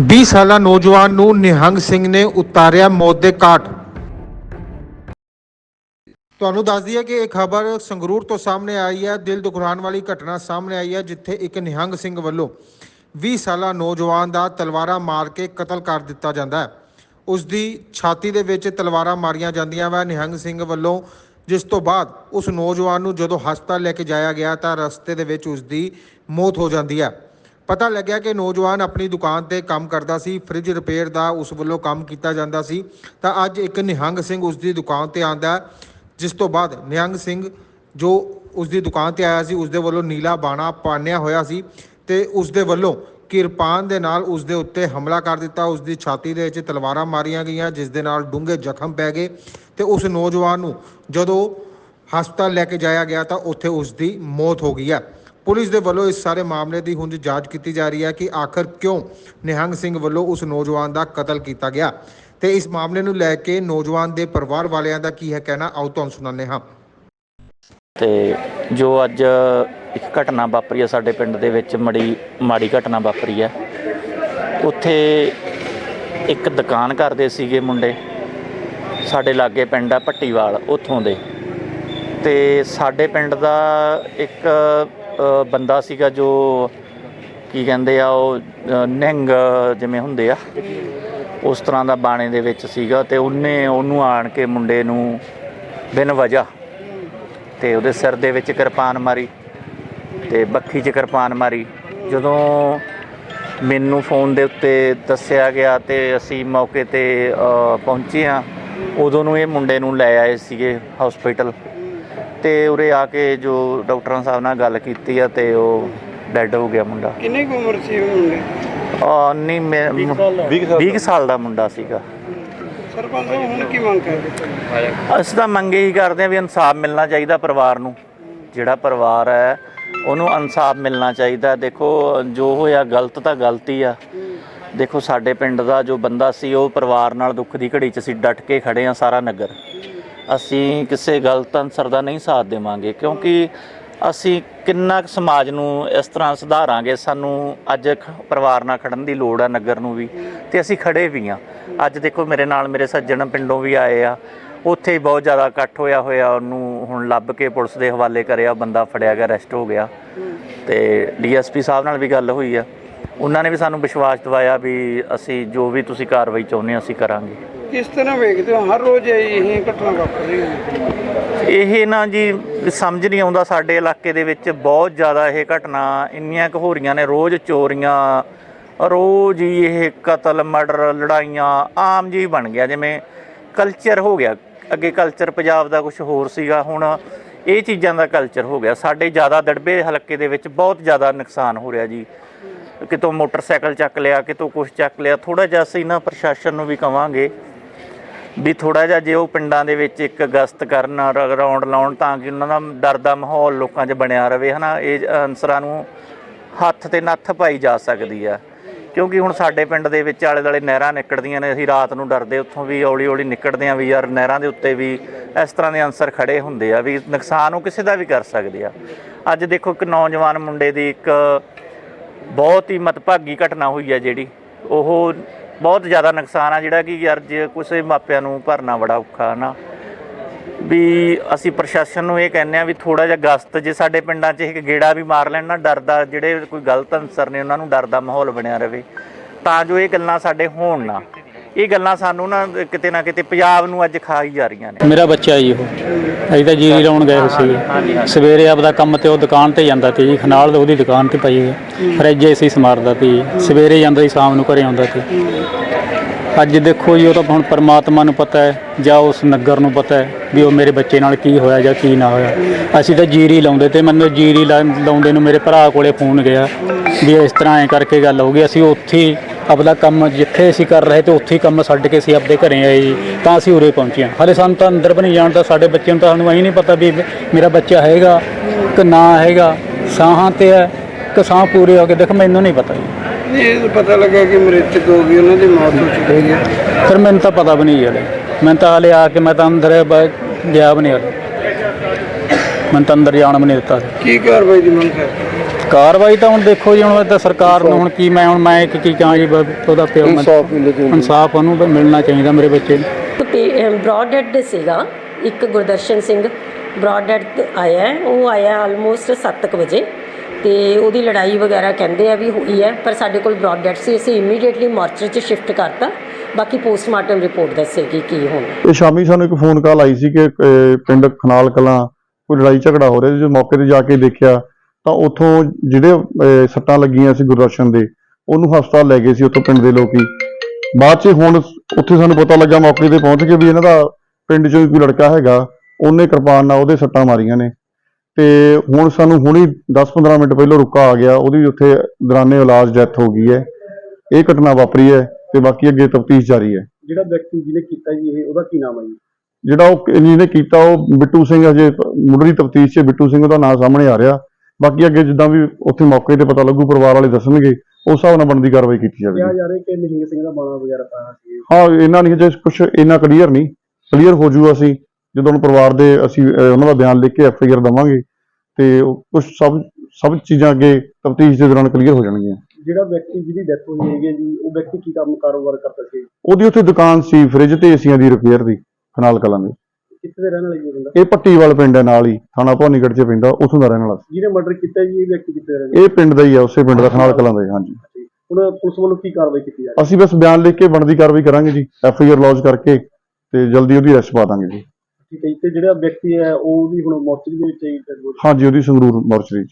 20 ਸਾਲਾ ਨੌਜਵਾਨ ਨੂੰ ਨਿਹੰਗ ਸਿੰਘ ਨੇ ਉਤਾਰਿਆ ਮੌਤ ਦੇ ਘਾਟ। ਤੁਹਾਨੂੰ ਦੱਸ ਦਈਏ ਕਿ ਇਹ ਖਬਰ ਸੰਗਰੂਰ ਤੋਂ ਸਾਹਮਣੇ ਆਈ ਹੈ, ਦਿਲ ਦੁਖਰਾਣ ਵਾਲੀ ਘਟਨਾ ਸਾਹਮਣੇ ਆਈ ਹੈ, ਜਿੱਥੇ ਇੱਕ ਨਿਹੰਗ ਸਿੰਘ ਵੱਲੋਂ 20 ਸਾਲਾ ਨੌਜਵਾਨ ਦਾ ਤਲਵਾਰਾਂ ਮਾਰ ਕੇ ਕਤਲ ਕਰ ਦਿੱਤਾ ਜਾਂਦਾ ਹੈ। ਉਸ ਦੀ ਛਾਤੀ ਦੇ ਵਿੱਚ ਤਲਵਾਰਾਂ ਮਾਰੀਆਂ ਜਾਂਦੀਆਂ ਵਾ। ਨਿਹੰਗ ਸਿੰਘ ਵੱਲੋਂ ਜਿਸ ਤੋਂ ਬਾਅਦ ਉਸ ਨੌਜਵਾਨ ਨੂੰ ਜਦੋਂ ਹਸਪਤਾਲ ਲੈ ਕੇ ਜਾਇਆ ਗਿਆ ਤਾਂ ਰਸਤੇ ਦੇ ਵਿੱਚ ਉਸ ਦੀ ਮੌਤ ਹੋ ਜਾਂਦੀ ਹੈ। ਪਤਾ ਲੱਗਿਆ ਕਿ ਨੌਜਵਾਨ ਆਪਣੀ ਦੁਕਾਨ ਤੇ ਕੰਮ ਕਰਦਾ ਸੀ ਫ੍ਰਿਜ ਰਿਪੇਅਰ ਦਾ ਉਸ ਵੱਲੋਂ ਕੰਮ ਕੀਤਾ ਜਾਂਦਾ ਸੀ। ਤਾਂ ਅੱਜ ਇੱਕ ਨਿਹੰਗ ਸਿੰਘ ਉਸ ਦੀ ਦੁਕਾਨ ਤੇ ਆਂਦਾ ਜਿਸ ਤੋਂ ਬਾਅਦ ਨਿਹੰਗ ਸਿੰਘ ਜੋ ਉਸ ਦੀ ਦੁਕਾਨ ਤੇ ਆਇਆ ਸੀ ਉਸ ਦੇ ਵੱਲੋਂ ਨੀਲਾ ਬਾਣਾ ਪਾਣਿਆ ਹੋਇਆ ਸੀ ਤੇ ਉਸ ਦੇ ਵੱਲੋਂ ਕਿਰਪਾਨ ਦੇ ਨਾਲ ਉਸ ਦੇ ਉੱਤੇ ਹਮਲਾ ਕਰ ਦਿੱਤਾ। ਉਸ ਦੀ ਛਾਤੀ ਦੇ ਵਿੱਚ ਤਲਵਾਰਾਂ ਮਾਰੀਆਂ ਗਈਆਂ, ਜਿਸ ਦੇ ਨਾਲ ਡੂੰਘੇ ਜ਼ਖਮ ਪੈ ਗਏ ਤੇ ਉਸ ਨੌਜਵਾਨ ਨੂੰ ਜਦੋਂ ਹਸਪਤਾਲ ਲੈ ਕੇ ਜਾਇਆ ਗਿਆ ਤਾਂ ਉੱਥੇ ਉਸ ਦੀ ਮੌਤ ਹੋ ਗਈ ਹੈ। ਪੁਲਿਸ ਦੇ ਵੱਲੋਂ ਇਸ ਸਾਰੇ ਮਾਮਲੇ ਦੀ ਹੁਣ ਜਾਂਚ ਕੀਤੀ ਜਾ ਰਹੀ ਹੈ ਕਿ ਆਖਰ ਕਿਉਂ ਨਿਹੰਗ ਸਿੰਘ ਵੱਲੋਂ ਉਸ ਨੌਜਵਾਨ ਦਾ ਕਤਲ ਕੀਤਾ ਗਿਆ। ਤੇ ਇਸ ਮਾਮਲੇ ਨੂੰ ਲੈ ਕੇ ਨੌਜਵਾਨ ਦੇ ਪਰਿਵਾਰ ਵਾਲਿਆਂ ਦਾ ਕੀ ਹੈ ਕਹਿਣਾ, ਆਓ ਤੁਹਾਨੂੰ ਸੁਣਾਉਂਦੇ ਹਾਂ। ਤੇ ਜੋ ਅੱਜ ਇੱਕ ਘਟਨਾ ਵਾਪਰੀ ਹੈ ਸਾਡੇ ਪਿੰਡ ਦੇ ਵਿੱਚ, ਮੜੀ, ਮਾੜੀ ਘਟਨਾ ਵਾਪਰੀ ਹੈ। ਉੱਥੇ ਇੱਕ ਦੁਕਾਨ ਕਰਦੇ ਸੀਗੇ ਮੁੰਡੇ। ਸਾਡੇ ਲਾਗੇ ਪਿੰਡ ਆ ਪੱਟੀਵਾਲ ਉੱਥੋਂ ਦੇ। ਤੇ ਸਾਡੇ ਪਿੰਡ ਦਾ ਇੱਕ ਬੰਦਾ ਸੀਗਾ ਜੋ ਕੀ ਕਹਿੰਦੇ ਆ ਉਹ ਨਹਿੰਗ ਜਿਵੇਂ ਹੁੰਦੇ ਆ, ਉਸ ਤਰ੍ਹਾਂ ਦਾ ਬਾਣੇ ਦੇ ਵਿੱਚ ਸੀਗਾ ਤੇ ਉਹਨੇ ਉਹਨੂੰ ਆਣ ਕੇ ਮੁੰਡੇ ਨੂੰ ਬਿਨ ਵਜ੍ਹਾ ਤੇ ਉਹਦੇ ਸਿਰ ਦੇ ਵਿੱਚ ਕਿਰਪਾਨ ਮਾਰੀ ਤੇ ਬੱਖੀ 'ਚ ਕਿਰਪਾਨ ਮਾਰੀ। ਜਦੋਂ ਮੈਨੂੰ ਫੋਨ ਦੇ ਉੱਤੇ ਦੱਸਿਆ ਗਿਆ ਤੇ ਅਸੀਂ ਮੌਕੇ ਤੇ ਪਹੁੰਚੇ ਹਾਂ, ਉਦੋਂ ਨੂੰ ਇਹ ਮੁੰਡੇ ਨੂੰ ਲੈ ਆਏ ਸੀਗੇ ਹਸਪੀਟਲ ਤੇ ਉਰੇ ਆ ਕੇ ਜੋ ਡਾਕਟਰਾਂ ਸਾਹਿਬ ਨਾਲ ਗੱਲ ਕੀਤੀ ਆ ਤੇ ਉਹ ਡੈੱਡ ਹੋ ਗਿਆ ਮੁੰਡਾ। ਕਿੰਨੀ ਕੁ ਉਮਰ ਸੀ ਉਹ ਮੁੰਡੇ? ਆ ਨਹੀਂ ਮੈਂ 20 ਸਾਲ ਦਾ। ਮੁੰਡਾ ਸੀਗਾ। ਸਰਪੰਚ ਸਾਹਿਬ ਹੁਣ ਕੀ ਮੰਗ ਕਰਦੇ? ਅਸੀਂ ਤਾਂ ਮੰਗ ਇਹੀ ਕਰਦੇ ਆ ਵੀ ਇਨਸਾਫ ਮਿਲਣਾ ਚਾਹੀਦਾ ਪਰਿਵਾਰ ਨੂੰ। ਜਿਹੜਾ ਪਰਿਵਾਰ ਹੈ ਉਹਨੂੰ ਇਨਸਾਫ ਮਿਲਣਾ ਚਾਹੀਦਾ। ਦੇਖੋ ਜੋ ਹੋਇਆ ਗਲਤ ਤਾਂ ਗਲਤੀ ਆ। ਦੇਖੋ ਸਾਡੇ ਪਿੰਡ ਦਾ ਜੋ ਬੰਦਾ ਸੀ ਉਹ ਪਰਿਵਾਰ ਨਾਲ ਦੁੱਖ ਦੀ ਘੜੀ 'ਚ ਅਸੀਂ ਡਟ ਕੇ ਖੜੇ ਆ ਸਾਰਾ ਨਗਰ। ਅਸੀਂ ਕਿਸੇ ਗਲਤ ਅਨਸਰ ਦਾ ਨਹੀਂ ਸਾਥ ਦੇਵਾਂਗੇ, ਕਿਉਂਕਿ ਅਸੀਂ ਕਿੰਨਾ ਕੁ ਸਮਾਜ ਨੂੰ ਇਸ ਤਰ੍ਹਾਂ ਸੁਧਾਰਾਂਗੇ, ਸਾਨੂੰ ਅੱਜ ਖ- ਪਰਿਵਾਰ ਨਾਲ ਖੜਨ ਦੀ ਲੋੜ ਆ ਨਗਰ ਨੂੰ ਵੀ, ਤੇ ਅਸੀਂ ਖੜੇ ਵੀ ਆ। ਅੱਜ ਦੇਖੋ ਮੇਰੇ ਨਾਲ ਮੇਰੇ ਸੱਜਣ ਪਿੰਡੋਂ ਵੀ ਆਏ ਆ, ਉੱਥੇ ਹੀ ਬਹੁਤ ਜ਼ਿਆਦਾ ਇਕੱਠ ਹੋਇਆ ਹੋਇਆ, ਉਹਨੂੰ ਹੁਣ ਲੱਭ ਕੇ ਪੁਲਿਸ ਦੇ ਹਵਾਲੇ ਕਰਿਆ, ਬੰਦਾ ਫੜਿਆ ਗਿਆ ਅਰੈਸਟ ਹੋ ਗਿਆ। ਤੇ ਡੀਐਸਪੀ ਸਾਹਿਬ ਨਾਲ ਵੀ ਗੱਲ ਹੋਈ ਆ। ਉਹਨਾਂ ਨੇ ਵੀ ਸਾਨੂੰ ਵਿਸ਼ਵਾਸ ਦਿਵਾਇਆ ਵੀ ਅਸੀਂ ਜੋ ਵੀ ਤੁਸੀਂ ਕਾਰਵਾਈ ਚਾਹੁੰਦੇ ਅਸੀਂ ਕਰਾਂਗੇ। ਕਿਸ ਤਰ੍ਹਾਂ ਵੇਖਦੇ ਹੋ? ਹਰ ਰੋਜ਼ ਇਹ ਘਟਨਾ ਵਾਪਰ ਰਹੀ ਹੈ। ਇਹ ਨਾ ਜੀ, ਸਮਝ ਨਹੀਂ ਆਉਂਦਾ ਸਾਡੇ ਇਲਾਕੇ ਦੇ ਵਿੱਚ ਬਹੁਤ ਜ਼ਿਆਦਾ ਇਹ ਘਟਨਾ, ਇੰਨੀਆਂ ਕੁ ਹੋ ਰਹੀਆਂ ਨੇ, ਰੋਜ਼ ਚੋਰੀਆਂ, ਰੋਜ਼ ਹੀ ਇਹ ਕਤਲ, ਮਰਡਰ, ਲੜਾਈਆਂ, ਆਮ ਜੀ ਬਣ ਗਿਆ, ਜਿਵੇਂ ਕਲਚਰ ਹੋ ਗਿਆ। ਅੱਗੇ ਕਲਚਰ ਪੰਜਾਬ ਦਾ ਕੁਝ ਹੋਰ ਸੀਗਾ, ਹੁਣ ਇਹ ਚੀਜ਼ਾਂ ਦਾ ਕਲਚਰ ਹੋ ਗਿਆ। ਸਾਡੇ ਜ਼ਿਆਦਾ ਦੜਬੇ ਹਲਕੇ ਦੇ ਵਿੱਚ ਬਹੁਤ ਜ਼ਿਆਦਾ ਨੁਕਸਾਨ ਹੋ ਰਿਹਾ ਜੀ। ਕਿਤੋਂ ਮੋਟਰਸਾਈਕਲ ਚੱਕ ਲਿਆ, ਕਿਤੋਂ ਕੁਝ ਚੱਕ ਲਿਆ ਥੋੜਾ ਜਿਹਾ ਅਸੀਂ ਨਾ ਪ੍ਰਸ਼ਾਸਨ ਨੂੰ ਵੀ ਕਵਾਂਗੇ ਵੀ ਥੋੜਾ ਜਿਹਾ ਜੇ ਉਹ ਪਿੰਡਾਂ ਦੇ ਵਿੱਚ ਇੱਕ ਗਸਤ ਕਰਨ, ਰ- ਲਾਉਣ ਤਾਂ ਕਿ ਉਹਨਾਂ ਦਾ ਡਰ ਦਾ ਮਾਹੌਲ ਲੋਕਾਂ 'ਚ ਬਣਿਆ ਰਵੇ, ਹਨਾ? ਇਹ ਅਨਸਰਾਂ ਨੂੰ ਹੱਥ ਤੇ ਨੱਥ ਪਾਈ ਜਾ ਸਕਦੀ ਆ। ਕਿਉਂਕਿ ਹੁਣ ਸਾਡੇ ਪਿੰਡ ਦੇ ਵਿੱਚ ਆਲੇ ਦੁਆਲੇ ਨਹਿਰਾਂ ਨਿਕਲਦੀਆਂ ਨੇ, ਅਸੀਂ ਰਾਤ ਨੂੰ ਡਰਦੇ ਉੱਥੋਂ ਵੀ ਹੌਲੀ ਹੌਲੀ ਨਿਕਲਦੇ ਆ ਵੀ ਯਾਰ ਨਹਿਰਾਂ ਦੇ ਉੱਤੇ ਵੀ ਇਸ ਤਰ੍ਹਾਂ ਦੇ ਅਨਸਰ ਖੜੇ ਹੁੰਦੇ ਆ ਵੀ ਨੁਕਸਾਨ ਉਹ ਕਿਸੇ ਦਾ ਵੀ ਕਰ ਸਕਦੇ ਆ। ਅੱਜ ਦੇਖੋ ਇੱਕ ਨੌਜਵਾਨ ਮੁੰਡੇ ਦੀ ਇੱਕ ਬਹੁਤ ਹੀ ਮਤਭਾਗੀ ਘਟਨਾ ਹੋਈ ਆ ਜਿਹੜੀ, ਉਹ ਬਹੁਤ ਜ਼ਿਆਦਾ ਨੁਕਸਾਨ ਆ ਜਿਹੜਾ ਕਿ ਯਾਰ ਜੇ ਕਿਸੇ ਮਾਪਿਆਂ ਨੂੰ ਭਰਨਾ ਬੜਾ ਔਖਾ ਨਾ ਵੀ ਅਸੀਂ ਪ੍ਰਸ਼ਾਸਨ ਨੂੰ ਇਹ ਕਹਿੰਦੇ ਆ ਵੀ ਥੋੜਾ ਜਿਹਾ ਗਸਤ, ਜੇ ਸਾਡੇ ਪਿੰਡਾਂ 'ਚ ਇੱਕ ਗੇੜਾ ਵੀ ਮਾਰ ਲੈਣ ਨਾ ਡਰਦਾ ਜਿਹੜੇ ਕੋਈ ਗਲਤ ਅਨਸਰ ਨੇ ਉਹਨਾਂ ਨੂੰ ਡਰ ਦਾ ਮਾਹੌਲ ਬਣਿਆ ਰਵੇ ਤਾਂ ਜੋ ਇਹ ਗੱਲਾਂ ਸਾਡੇ ਹੋਣ ਨਾ। ਇਹ ਗੱਲਾਂ ਸਾਨੂੰ ਨਾ ਕਿਤੇ ਨਾ ਕਿਤੇ ਪੰਜਾਬ ਨੂੰ ਅੱਜ ਖਾਈ ਜਾ ਰਹੀਆਂ ਨੇ। ਮੇਰਾ ਬੱਚਾ ਜੀ ਉਹ। ਅਸੀਂ ਤਾਂ ਜੀਰੀ ਲਾਉਣ ਗਏ ਸੀ ਸਵੇਰੇ ਆਪਦਾ ਕੰਮ ਤੇ ਉਹ ਦੁਕਾਨ ਤੇ ਜਾਂਦਾ ਤੇ ਜੀ। ਖਨਾਲ ਦੇ ਉਹਦੀ ਦੁਕਾਨ ਤੇ ਪਈ ਹੈ ਫਰਿੱਜ ਏਸੀ ਸਮਾਰਦਾ ਤੇ। ਸਵੇਰੇ ਜਾਂਦਾ ਸੀ ਸ਼ਾਮ ਨੂੰ ਘਰੇ ਆਉਂਦਾ ਤੇ ਅੱਜ ਦੇਖੋ ਜੀ ਉਹ ਤਾਂ ਹੁਣ ਪਰਮਾਤਮਾ ਨੂੰ ਪਤਾ ਹੈ ਜਾਂ ਉਸ ਨਗਰ ਨੂੰ ਪਤਾ ਹੈ ਵੀ ਉਹ ਮੇਰੇ ਬੱਚੇ ਨਾਲ ਕੀ ਹੋਇਆ ਜਾਂ ਕੀ ਨਾ ਹੋਇਆ। ਅਸੀਂ ਤਾਂ ਜੀਰੀ ਲਾਉਂਦੇ ਤੇ ਮੈਨੂੰ ਜੀਰੀ ਲਾਉਂਦੇ ਨੂੰ ਮੇਰੇ ਭਰਾ ਕੋਲੇ ਫੋਨ ਗਿਆ ਵੀ ਇਸ ਤਰ੍ਹਾਂ ਐ ਕਰਕੇ ਗੱਲ ਹੋ ਗਈ। ਅਸੀਂ ਉੱਥੇ ਹੀ ਆਪਦਾ ਕੰਮ ਜਿੱਥੇ ਅਸੀਂ ਕਰ ਰਹੇ ਤੇ ਉੱਥੇ ਹੀ ਕੰਮ ਛੱਡ ਕੇ ਅਸੀਂ ਆਪਦੇ ਘਰੇ ਆਏ ਜੀ ਤਾਂ ਅਸੀਂ ਉਰੇ ਪਹੁੰਚੇ ਹਾਂ। ਹਾਲੇ ਸਾਨੂੰ ਤਾਂ ਅੰਦਰ ਵੀ ਨਹੀਂ ਜਾਣਦਾ ਸਾਡੇ ਬੱਚੇ ਨੂੰ ਤਾਂ ਸਾਨੂੰ ਐਂ ਨਹੀਂ ਪਤਾ ਵੀ ਮੇਰਾ ਬੱਚਾ ਹੈਗਾ ਕਿ ਨਾ ਹੈਗਾ। ਸਾਹਾਂ ਤੇ ਹੈ ਕਿ ਸਾਹ ਪੂਰੇ ਹੋ ਕੇ ਦੇਖ ਮੈਨੂੰ ਨਹੀਂ ਪਤਾ ਜੀ। ਇਹ ਪਤਾ ਲੱਗਾ ਕਿ ਮ੍ਰਿਤਕ ਹੋ ਗਈ ਉਹਨਾਂ ਦੀ ਮੌਤ ਹੋ ਚੁੱਕੀ ਹੈ। ਫਿਰ ਮੈਨੂੰ ਤਾਂ ਪਤਾ ਵੀ ਨਹੀਂ ਹਲੇ। ਮੈਂ ਤਾਂ ਹਲੇ ਆ ਕੇ ਮੈਂ ਤਾਂ ਅੰਦਰ ਬ- ਗਿਆ ਵੀ ਨਹੀਂ ਹਲੇ। ਮੈਨੂੰ ਤਾਂ ਅੰਦਰ ਜਾਣ ਵੀ ਨਹੀਂ ਦਿੱਤਾ। ਕੀ ਕਾਰਵਾਈ ਦੀ ਮੰਗ ਕਰਦੇ ਕਾਰਵਾਈ ਤਾਂ ਹੁਣ ਦੇਖੋ ਜੀ ਹੁਣ ਇਹ ਤਾਂ ਸਰਕਾਰ ਨੂੰ ਹੁਣ ਕੀ ਮੈਂ ਹੁਣ ਮੈਂ ਇੱਕ ਕੀ ਕਹਾਂ ਜੀ ਬ- ਉਹਦਾ ਪਿਓ ਮੈਂ ਇਨਸਾਫ ਉਹਨੂੰ ਤਾਂ ਮਿਲਣਾ ਚਾਹੀਦਾ ਮੇਰੇ ਬੱਚੇ ਨੂੰ ਬ੍ਰੌਡ ਡੈਡ ਸੀਗਾ ਇੱਕ ਗੁਰਦਰਸ਼ਨ ਸਿੰਘ ਬ੍ਰੌਡ ਡੈਡ ਆਇਆ ਹੈ। ਉਹ ਆਇਆ ਆਲਮੋਸਟ 7:00 ਵਜੇ ਤੇ ਉਹਦੀ ਲੜਾਈ ਵਗੈਰਾ ਕਹਿੰਦੇ ਆ ਵੀ ਹੋਈ ਹੈ ਪਰ ਸਾਡੇ ਕੋਲ ਬ੍ਰੌਡ ਡੈਡ ਸੀ ਅਸੀਂ ਇਮੀਡੀਏਟਲੀ ਮਾਰਚਰ 'ਚ ਸ਼ਿਫਟ ਕਰਤਾ ਬਾਕੀ ਪੋਸਟਮਾਰਟਮ ਰਿਪੋਰਟ ਦੱਸੇਗੀ ਕੀ ਹੋਣਾ ਇਹ ਸ਼ਾਮੀ ਸਾਨੂੰ ਇੱਕ ਫੋਨ ਕਾਲ ਆਈ ਸੀ ਕਿ ਅਹ, ਪਿੰਡ ਖਨਾਲ ਕਲਾਂ ਕੋਈ ਲੜਾਈ ਝਗੜਾ ਹੋ ਰਿਹਾ ਸੀ। ਜਦੋਂ ਮੌਕੇ ਤੇ ਜਾ ਕੇ ਦੇਖਿਆ ਤਾਂ ਉੱਥੋਂ ਜਿਹੜੇ ਸੱਟਾਂ ਲੱਗੀਆਂ ਸੀ ਗੁਰਦਰਸ਼ਨ ਦੇ ਉਹਨੂੰ ਹਸਪਤਾਲ ਲੈ ਗਏ ਸੀ ਉੱਥੋਂ ਪਿੰਡ ਦੇ ਲੋਕੀ। ਬਾਅਦ 'ਚ ਹੁਣ ਉੱਥੇ ਸਾਨੂੰ ਪਤਾ ਲੱਗਾ ਮੌਕੇ ਤੇ ਪਹੁੰਚ ਕੇ ਵੀ ਇਹਨਾਂ ਦਾ ਪਿੰਡ 'ਚੋਂ ਕੋਈ ਲੜਕਾ ਹੈਗਾ ਉਹਨੇ ਕਿਰਪਾਨ ਨਾਲ ਉਹਦੇ ਸੱਟਾਂ ਮਾਰੀਆਂ ਨੇ। ਤੇ ਹੁਣ ਸਾਨੂੰ ਹੁਣੀ 10-15 ਮਿੰਟ ਪਹਿਲਾਂ ਰੁਕਾ ਆ ਗਿਆ ਉਹਦੀ ਉੱਥੇ ਦੌਰਾਨੇ ਇਲਾਜ ਡੈਥ ਹੋ ਗਈ ਹੈ। ਇਹ ਘਟਨਾ ਵਾਪਰੀ ਹੈ ਤੇ ਬਾਕੀ ਅੱਗੇ ਤਫਤੀਸ਼ ਜਾਰੀ ਹੈ। ਜਿਹੜਾ ਵਿਅਕਤੀ ਜਿਹਨੇ ਕੀਤਾ ਜੀ ਇਹ ਉਹਦਾ ਕੀ ਨਾਮ ਹੈ ਜੀ? ਜਿਹੜਾ ਉਹ ਜਿਹਨੇ ਕੀਤਾ ਉਹ ਬਿੱਟੂ ਸਿੰਘ ਅਜੇ ਮੁੱਢਲੀ ਤਫਤੀਸ਼ 'ਚ ਬਿੱਟੂ ਸਿੰਘ ਦਾ ਨਾਮ ਸਾਹਮਣੇ ਆ ਰਿਹਾ। ਬਾਕੀ ਅੱਗੇ ਜਿੱਦਾਂ ਵੀ ਉੱਥੇ ਮੌਕੇ ਤੇ ਪਤਾ ਲੱਗੂ ਪਰਿਵਾਰ ਵਾਲੇ ਦੱਸਣਗੇ ਉਸ ਹਿਸਾਬ ਨਾਲ ਬਣਦੀ ਕਾਰਵਾਈ ਕੀਤੀ ਕਿਹਾ ਜਾਵੇਗੀ ਜਾ ਰਿਹਾ ਕਿ ਨਿਹੰਗ ਸਿੰਘ ਦਾ ਬਾਣਾ ਵਗੈਰਾ ਪਾਇਆ ਸੀ। ਹਾਂ ਇਹਨਾਂ ਨਹੀਂ ਜੇ ਕੁਝ ਇੰਨਾ ਕਲੀਅਰ ਨਹੀਂ। ਕਲੀਅਰ ਹੋ ਜੂ ਅਸੀਂ ਜਦੋਂ ਹੁਣ ਪਰਿਵਾਰ ਦੇ ਅਸੀਂ ਅਹ, ਉਹਨਾਂ ਦਾ ਬਿਆਨ ਲਿਖ ਕੇ ਐਫ ਆਈ ਆਰ ਦਵਾਂਗੇ ਤੇ ਕੁਝ ਸਭ ਸਭ ਚੀਜ਼ਾਂ ਅੱਗੇ ਤਫਤੀਸ਼ ਦੇ ਦੌਰਾਨ ਕਲੀਅਰ ਹੋ ਜਾਣਗੀਆਂ। ਜਿਹੜਾ ਵਿਅਕਤੀ ਜਿਹਦੀ ਡੈਥ ਹੋਈ ਹੈਗੀ ਹੈ ਜੀ ਉਹ ਵਿਅਕਤੀ ਕੀ ਕੰਮ ਕਾਰੋਬਾਰ ਕਰਦਾ ਸੀ? ਉਹਦੀ ਉੱਥੇ ਦੁਕਾਨ ਸੀ ਫ੍ਰਿਜ ਤੇ ਏਸੀਆਂ ਦੀ ਰਿਪੇਅਰ ਦੀ ਖਨਾਲ ਕਲਾਂ ਦੀ। ਕਿੱਥੇ ਦੇ ਰਹਿਣ ਵਾਲਾ ਜੀ ਉਹ ਬੰਦਾ? ਇਹ ਪੱਟੀਵਾਲ ਪਿੰਡ ਹੈ ਨਾਲ ਹੀ। ਥਾਣਾ ਭਵਾਨੀਗੜ੍ਹ 'ਚ ਪੈਂਦਾ ਉੱਥੋਂ ਦਾ ਰਹਿਣ ਵਾਲਾ ਸੀ। ਜਿਹਨੇ ਮਰਡਰ ਕੀਤਾ ਜੀ ਇਹ ਵਿਅਕਤੀ ਕਿੱਥੇ ਦੇ ਰਹਿਣ ਵਾਲਾ ਇਹ ਪਿੰਡ ਦਾ ਹੀ ਹੈ ਉਸੇ ਪਿੰਡ ਦਾ ਖਨਾਲ ਕਲਾਂ ਦਾ ਹੀ ਹਾਂਜੀ। ਸੀ? ਹੁਣ ਪੁਲਿਸ ਵੱਲੋਂ ਕੀ ਕਾਰਵਾਈ ਕੀਤੀ ਜਾ ਰਹੀ ਅਸੀਂ ਬਸ ਬਿਆਨ ਲਿਖ ਕੇ ਬਣਦੀ ਕਾਰਵਾਈ ਕਰਾਂਗੇ ਜੀ ਐਫ ਆਈ ਆਰ ਲੌਜ ਕਰਕੇ ਤੇ ਜਲਦੀ ਉਹਦੀ ਅਰੈਸਟ ਪਾ ਦਾਂਗੇ ਜੀ। ਹੈ ਠੀਕ ਹੈ ਜੀ ਤੇ ਜਿਹੜਾ ਵਿਅਕਤੀ ਹੈ ਉਹ ਵੀ ਹੁਣ ਮੋਰਚਰੀ ਦੇ ਵਿੱਚ ਹੈ ਜੀ? ਹਾਂਜੀ ਉਹਦੀ ਸੰਗਰੂਰ ਮੋਰਚਰੀ 'ਚ।